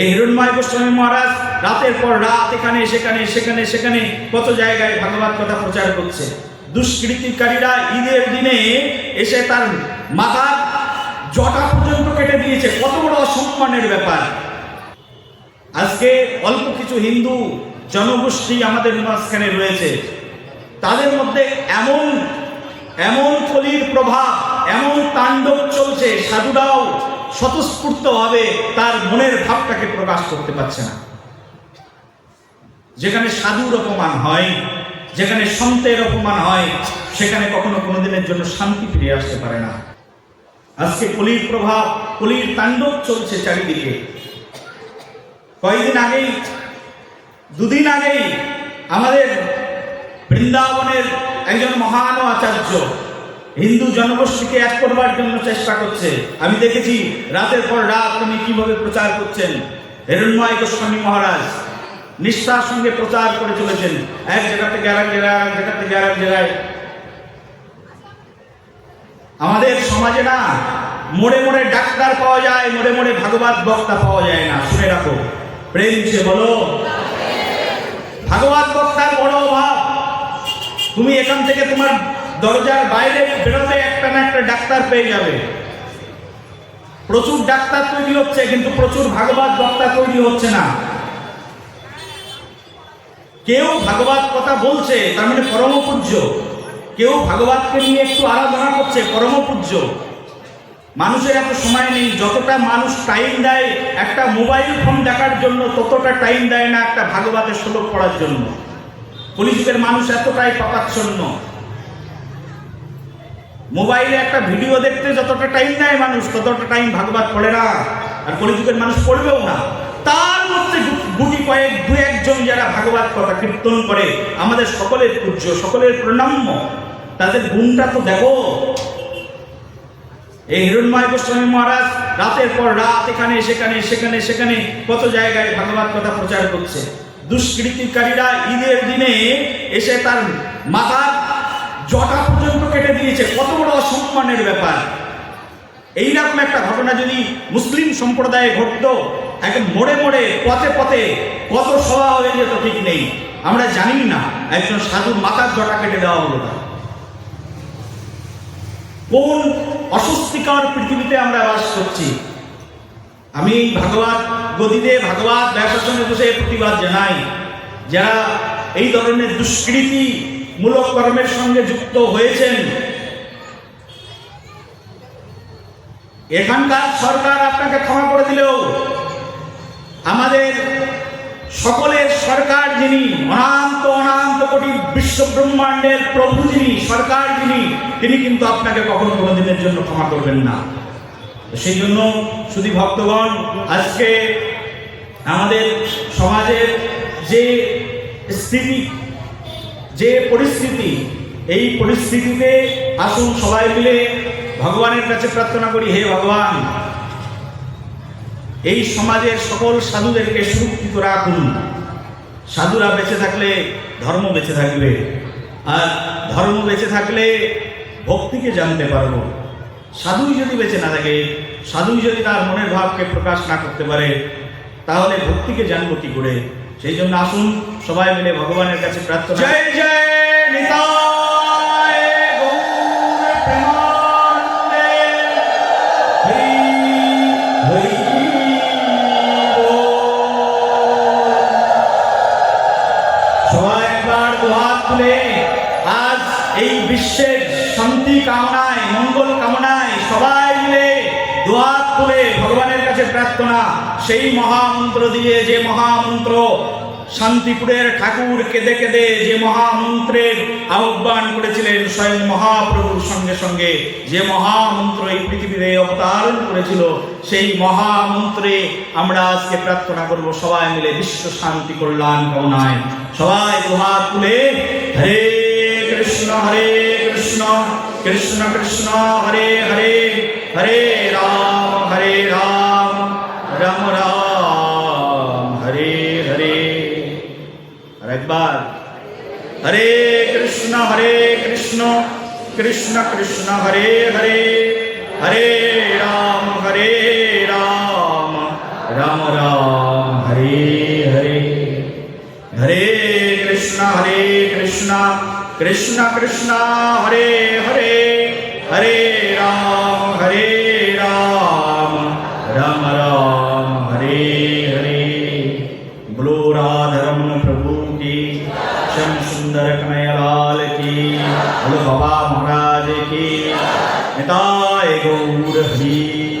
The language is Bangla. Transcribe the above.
এই হিরণময় গোস্বামী মহারাজ রাতের পর রাত এখানে, সেখানে সেখানে সেখানে কত জায়গায় ভাগবত কথা প্রচার করছে। দুষ্কৃতিকারীরা ঈদের দিনে এসে তার মাথা জটা পর্যন্ত কেটে দিয়েছে। কত বড় অসম্মানের ব্যাপার। আজকে অল্প কিছু হিন্দু জনগোষ্ঠী আমাদের মাঝখানে রয়েছে। তাদের মধ্যে এমন এমন কলির প্রভাব, এমন তাণ্ডব চলছে। সাধুরাও স্বতঃস্ফূর্তভাবে তার মনের ভাবটাকে প্রকাশ করতে পারছে না। যেখানে সাধুর অপমান হয়, যেখানে সন্তের অপমান হয়, সেখানে কখনো কোনো দিনের জন্য শান্তি ফিরে আসতে পারে না। আজকে কলির প্রভাব, কলির তাণ্ডব চলছে চারিদিকে। কয়েকদিন আগেই, দুদিন আগেই আমাদের বৃন্দাবনের একজন মহান আচার্য হিন্দু জনগোষ্ঠীকে এক করবার জন্য চেষ্টা করছে। আমি দেখেছি, রাতের পর রাত তিনি কীভাবে প্রচার করছেন। হিরণময় গোস্বামী মহারাজ নিষ্ঠার সঙ্গে প্রচার করে চলেছেন। এক জায়গা থেকে আরেক জায়গায় এক জায়গা থেকে আরেক জায়গায় আমাদের সমাজে না, মোড়ে মোড়ে ডাক্তার পাওয়া যায়, মোড়ে মোড়ে ভাগবত বক্তা পাওয়া যায় না। শুনে রাখো। প্রেম সে বলো। ভাগবত বক্তার বড় অভাব। তুমি এখান থেকে তোমার দরজার বাইরে বেরোতে একটা না একটা ডাক্তার পেয়ে যাবে। প্রচুর ডাক্তার তৈরি হচ্ছে, কিন্তু প্রচুর ভাগবত বক্তা তৈরি হচ্ছে না। কেউ ভাগবত কথা বলছে, তার মানে পরম পূজ্য। কেউ ভাগবতকে নিয়ে একটু আরাধনা করছে, পরম পূজ্য। মানুষের এত সময় নেই, যতটা মানুষ টাইম দেয়, একটা মোবাইল ফোন দেখার জন্য ততটা টাইম দেয় না একটা ভাগবতের শ্লোক পড়ার জন্য। কলিযুগের মানুষ এতটাই পাপাচ্ছন্ন। মোবাইলে একটা ভিডিও দেখতে যতটা টাইম নেয় মানুষ, ততটা টাইম ভাগবত পড়ে না। আর কলিযুগের মানুষ পড়বেও না। তার মধ্যে গুটি কয়েক দু একজন যারা ভাগবত কথা কীর্তন করে, আমাদের সকলের পূজ্য, সকলের প্রণাম্য, তাদের গুণটা তো দেখো। এই হিরণময় গোস্বামী মহারাজ রাতের পর রাত এখানে, সেখানে সেখানে সেখানে কত জায়গায় ভাগবত কথা প্রচার করছে। দুষ্কৃতিকারীরা ঈদের দিনে এসে তার মাথা জটা দিয়েছে কত বড় অসম্মানের ব্যাপার। এইরকম একটা ঘটনা যদি মুসলিম সম্প্রদায়ে ঘটতো এক মোড়ে মোড়ে পথে পথে কত সভা হয়ে যেত, ঠিক নেই। আমরা জানি না, একজন সাধুর মাথার জটা কেটে দেওয়া হলো না কোন অস্বস্তিকর পৃথিবীতে আমরা বাস করছি? আমি ভাগবত গদিতে ভাগবত ব্যাসাসনে বসে প্রতিবাদ জানাই, যারা এই ধরনের দুষ্কৃতি মূলক কর্মের সঙ্গে যুক্ত হয়েছেন এখানকার সরকার আপনাকে ক্ষমা করে দিলেও আমাদের সকলের সরকার যিনি, অনান্ত অনান্ত কোটি বিশ্ব ব্রহ্মাণ্ডের প্রভু যিনি, সরকার যিনি, তিনি কিন্তু আপনাকে কখনো কোনো দিনের জন্য ক্ষমা করবেন না। সেই জন্য শুধু ভক্তগণ, আজকে আমাদের সমাজের যে স্থিতি, যে পরিস্থিতি, এই পরিস্থিতিতে আসুন সবাই মিলে ভগবানের কাছে প্রার্থনা করি, হে ভগবান, এই সমাজের সকল সাধুদেরকে সুরক্ষিত রাখুন। সাধুরা বেঁচে থাকলে ধর্ম বেঁচে থাকবে, আর ধর্ম বেঁচে থাকলে ভক্তিকে জানতে পারব। সাধুই যদি বেঁচে না থাকে, সাধুই যদি তার মনের ভাবকে প্রকাশ না করতে পারে, তাহলে ভক্তিকে জানব কি করে? সেই জন্য আসুন, সবাই মিলে ভগবানের কাছে প্রার্থনা জয় জয় তুলে আজ এই বিশ্বের শান্তি কামনায়, মঙ্গল কামনায় সবাই মিলে দোয়া তুলে ভগবানের কাছে প্রার্থনা, সেই মহামন্ত্র দিয়ে, যে মহামন্ত্র শান্তিপুরের ঠাকুর কেঁদে কেঁদে যে মহামন্ত্রের আহ্বান করেছিলেন স্বয়ং মহাপ্রভুর সঙ্গে সঙ্গে, যে মহামন্ত্র এই পৃথিবীতে অবতারণ করেছিল, সেই মহামন্ত্রে আমরা আজকে প্রার্থনা করব, সবাই মিলে বিশ্ব শান্তি কল্যাণ কামনায়। সবাই দুহাত তুলে হরে কৃষ্ণ হরে কৃষ্ণ কৃষ্ণ কৃষ্ণ, হরে হরে হরে রাম হরে রাম রাম রাম। રજબાર. હરે કૃષ્ણ હરે કૃષ્ણ કૃષ્ણ કૃષ્ણ, હરે હરે હરે રામ હરે રામ રામ રામ, હરે હરે. હરે કૃષ્ણ હરે કૃષ્ણ કૃષ્ણ કૃષ્ણ, હરે હરે. श्याम सुंदर कन्हैयालाल की भोले बाबा महाराज की। निताय गौर हरी।